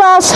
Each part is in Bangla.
বাস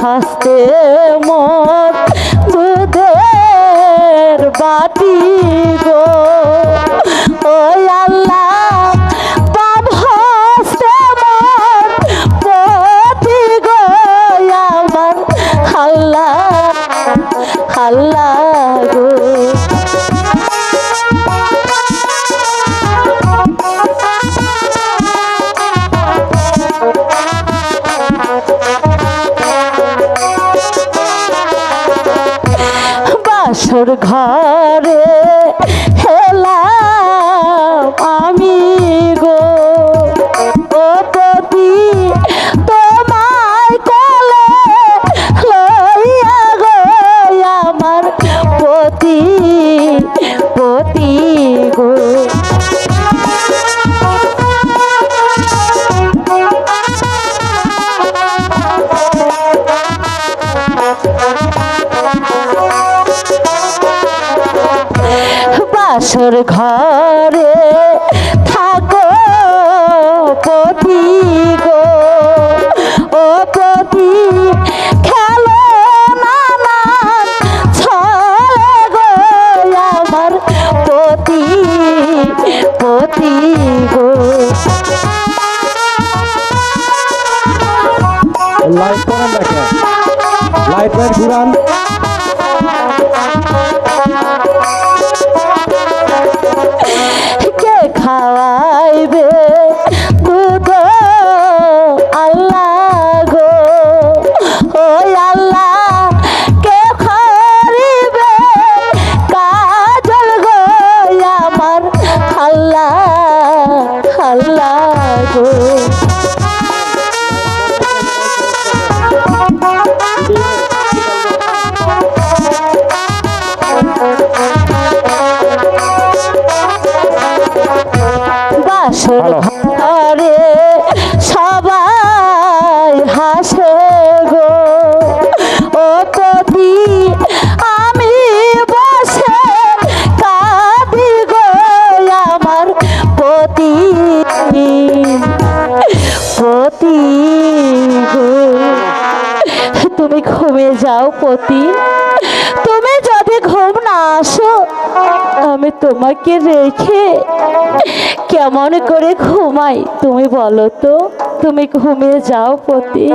হাসতে মত দুধের বাটি বাসর ঘরে বাসর ঘরে থাকো পতি গো। ও পতি খেলো নানান ছলে গো আমার পতি পতি গো। লাইট করেন দেখেন। লাইট লাইট ঘুরান। আল্লাহ আল্লাহ গো। যাও পতি। তুমি যদি ঘুম না আসো, আমি তোমাকে রেখে কেমন করে ঘুমাই তুমি বলো তো? তুমি ঘুমিয়ে যাও পতি।